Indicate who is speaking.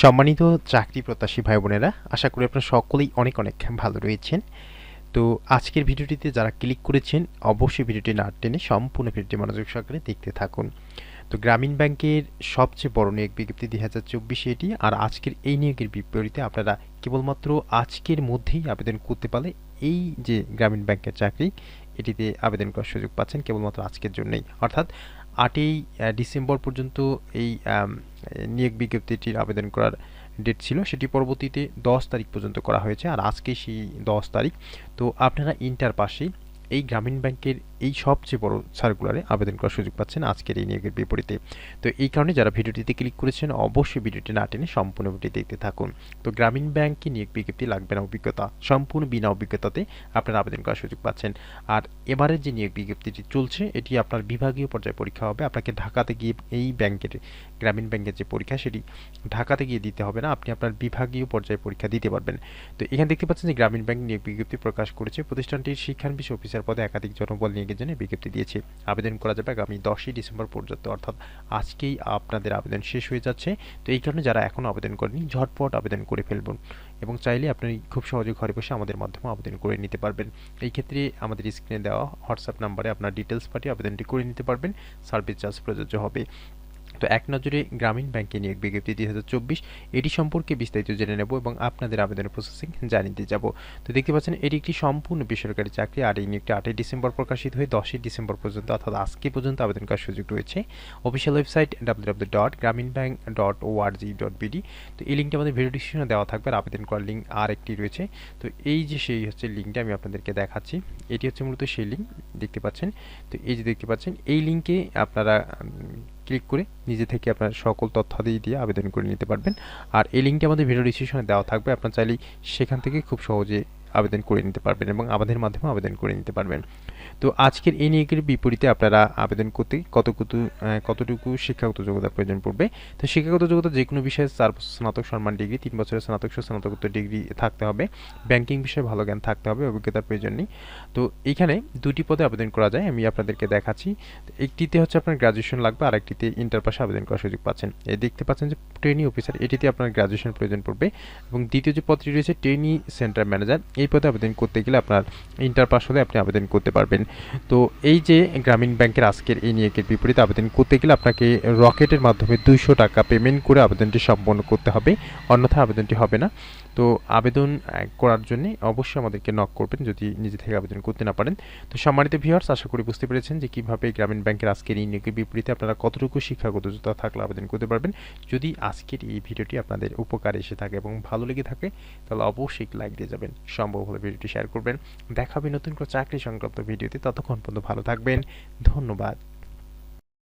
Speaker 1: সম্মানিত চাকরি প্রত্যাশী ভাই বোনেরা, আশা করি আপনারা সকলেই অনেক অনেক ভালো রয়েছেন। তো আজকের ভিডিওটিতে যারা ক্লিক করেছেন, অবশ্যই ভিডিওটি না টেনে সম্পূর্ণ ভিডিওটি মনোযোগ সহকারে দেখতে থাকুন। তো গ্রামীণ ব্যাংকের সবচেয়ে বড় নিয়োগ বিজ্ঞপ্তি দুই হাজার চব্বিশে এটি, আর আজকের এই নিয়োগের বিপরীতে আপনারা কেবলমাত্র আজকের মধ্যেই আবেদন করতে পারলে এই যে গ্রামীণ ব্যাংকের চাকরি, এটিতে আবেদন করার সুযোগ পাচ্ছেন কেবলমাত্র আজকের জন্যই। অর্থাৎ আটই ডিসেম্বর পর্যন্ত এই নিয়োগ বিজ্ঞপ্তিটির আবেদন করার ডেট ছিল। সেটি পরবর্তীতে দশ তারিখ পর্যন্ত করা হয়েছে। আর আজকে সেই দশ তারিখ। তো আপনারা ইন্টার পাশে এই গ্রামীণ ব্যাংকের এই সবচেয়ে বড় সার্কুলারে আবেদন করার সুযোগ পাচ্ছেন আজকের এই নিয়োগের বিপরীতে। তো এই কারণে যারা ভিডিওটিতে ক্লিক করেছেন, অবশ্যই ভিডিওটি না টেনে সম্পূর্ণ ভিডিও দেখতে থাকুন। তো গ্রামীণ ব্যাংকে নিয়োগ বিজ্ঞপ্তি লাগবে না অভিজ্ঞতা। সম্পূর্ণ বিনা অভিজ্ঞতাতে আপনারা আবেদন করার সুযোগ পাচ্ছেন। আর এবারের যে নিয়োগ বিজ্ঞপ্তিটি চলছে, এটি আপনার বিভাগীয় পর্যায়ে পরীক্ষা হবে। আপনাকে ঢাকাতে গিয়ে এই ব্যাংকের, গ্রামীণ ব্যাংকের যে পরীক্ষা, সেটি ঢাকাতে গিয়ে দিতে হবে না। আপনি আপনার বিভাগীয় পর্যায়ে পরীক্ষা দিতে পারবেন। তো এখানে দেখতে পাচ্ছেন যে গ্রামীণ ব্যাংক নিয়োগ বিজ্ঞপ্তি প্রকাশ করেছে। প্রতিষ্ঠানটির শিক্ষানবিশ অফিসার পদে একাধিক জনবল নিয়োগের জন্য বিজ্ঞপ্তি দিয়েছে। আবেদন করা যাবে আগামী দশই ডিসেম্বর পর্যন্ত। অর্থাৎ আজকেই আপনাদের আবেদন শেষ হয়ে যাচ্ছে। তো এই কারণে যারা এখনও আবেদন করেনি ঝটপট আবেদন করে ফেলবেন এবং চাইলে আপনি খুব সহজে ঘরে বসে আমাদের মাধ্যমে আবেদন করে নিতে পারবেন। এই ক্ষেত্রে আমাদের স্ক্রিনে দেওয়া হোয়াটসঅ্যাপ নাম্বারে আপনার ডিটেলস পাঠিয়ে আবেদনটি করে নিতে পারবেন। সার্ভিস চার্জ প্রযোজ্য হবে। তো এক নজরে গ্রামীণ ব্যাংকে নিয়োগ বিজ্ঞপ্তি দুই হাজার চব্বিশ, এটি সম্পর্কে বিস্তারিত জেনে নেব এবং আপনাদের আবেদনের প্রসেসিং জানিয়ে যাব। তো দেখতে পাচ্ছেন, এটি একটি সম্পূর্ণ বেসরকারি চাকরি আর এই নিয়োগটি আটই ডিসেম্বর প্রকাশিত হয়ে দশই ডিসেম্বর পর্যন্ত অর্থাৎ আজকে পর্যন্ত আবেদন করার সুযোগ রয়েছে। Official website W W dot Grameen bank dot ORG dot BD তো এই লিঙ্কটি আমাদের ভিডিও ডিসক্রিপশনে দেওয়া থাকবে আর আবেদন করার লিঙ্ক আর একটি রয়েছে। তো এই যে সেই হচ্ছে লিঙ্কটা আমি আপনাদেরকে দেখাচ্ছি, এটি হচ্ছে মূলত সেই লিঙ্ক দেখতে পাচ্ছেন। তো এই যে দেখতে পাচ্ছেন, এই লিঙ্কে আপনারা ক্লিক করে নিজে থেকে আপনার সকল তথ্যাদি দিয়ে আবেদন করে নিতে পারবেন। আর এই লিঙ্কটি আমাদের ভিডিও ডিসক্রিপশনে দেওয়া থাকবে। আপনার চাইলেই সেখান থেকে খুব সহজে আবেদন করে নিতে পারবেন এবং আমাদের মাধ্যমে আবেদন করে নিতে পারবেন। তো আজকের এই নিয়োগের বিপরীতে আপনারা আবেদন করতে কতটুকু কতটুকু শিক্ষাগত যোগ্যতা প্রয়োজন পড়বে? তো শিক্ষাগত যোগ্যতা যে কোনো বিষয়ে চার বছর স্নাতক সম্মান ডিগ্রি, তিন বছরের স্নাতক স্নাতকোত্তর ডিগ্রি থাকতে হবে। ব্যাংকিং বিষয়ে ভালো জ্ঞান থাকতে হবে, অভিজ্ঞতার প্রয়োজন নেই। তো এখানে দুটি পদে আবেদন করা যায়, আমি আপনাদেরকে দেখাচ্ছি। একটিতে হচ্ছে আপনার গ্রাজুয়েশন লাগবে আর একটিতে ইন্টার পাশে আবেদন করার সুযোগ পাচ্ছেন। এই দেখতে পাচ্ছেন যে ট্রেনি অফিসার এটিতে আপনার গ্রাজুয়েশন প্রয়োজন পড়বে। এবং দ্বিতীয় যে পদটি রয়েছে ট্রেনি সেন্টার ম্যানেজার এই পদে আবেদন করতে গেলে আপনার ইন্টার পাস হলে আপনি আবেদন করতে পারবেন। তো এই যে গ্রামীণ ব্যাংকের আজকের এই নিয়োগের বিপরীতে আবেদন করতে গেলে আপনাকে রকেটের মাধ্যমে দুইশো টাকা পেমেন্ট করে আবেদনটি সম্পন্ন করতে হবে। অন্যথা আবেদনটি হবে না। তো আবেদন করার জন্য অবশ্যই আমাদেরকে নক করবেন যদি নিজে থেকে আবেদন করতে না পারেন। তো সম্মানিত ভিউয়ার্স আশা করি বুঝতে পেরেছেন যে কীভাবে গ্রামীণ ব্যাংকের আজকের এই নিয়োগের বিপরীতে আপনারা কতটুকু শিক্ষাগত যোগ্যতা থাকলে আবেদন করতে পারবেন। যদি আজকের এই ভিডিওটি আপনাদের উপকারে এসে থাকে এবং ভালো লেগে থাকে, তাহলে অবশ্যই লাইক দিয়ে যাবেন। সম্ভব হলে ভিডিওটি শেয়ার করবেন। দেখাবে নতুন কোনো চাকরি সংক্রান্ত ভিডিওতে। ততক্ষণ পর্যন্ত ভালো থাকবেন। ধন্যবাদ।